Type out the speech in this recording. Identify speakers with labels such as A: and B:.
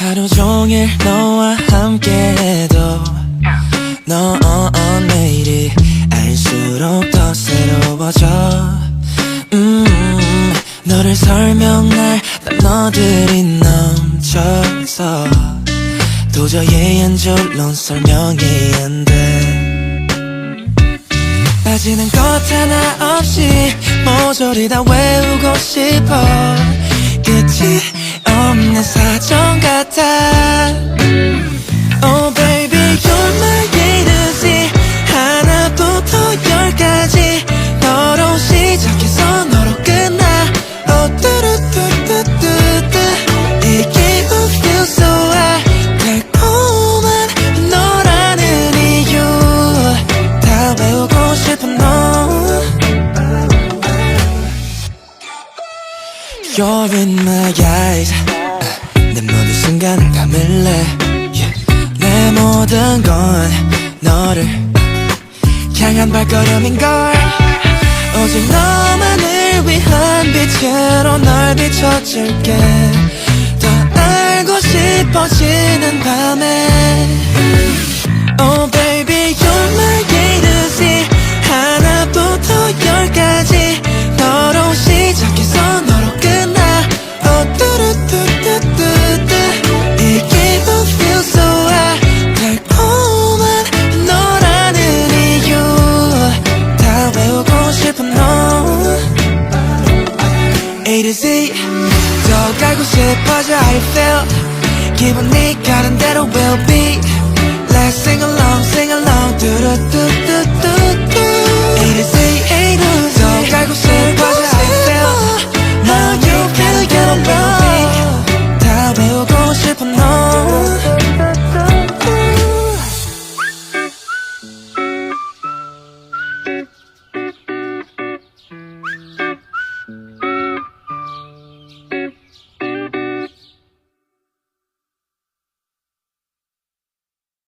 A: 하루 종일 너와 함께해도 넌 내일이 알수록 더 새로워져. 음, 너를 설명할 단어들이 넘쳐서 도저히 한 줄로 설명이 안 돼. 빠지는 것 하나 없이 모조리 다 외우고 싶어. 끝이 없는 사정 같아 You're in my eyes 내 모든 순간을 yeah. 내 모든 건 너를 향한 발걸음인걸. 오직 너만을 위한 빛으로 널 비춰줄게. 더 알고 싶어지는 밤에 A to Z. 더 가고 싶어져 I feel? 기분 이 가는 대로 will be. Let's sing along sing along. 두루두.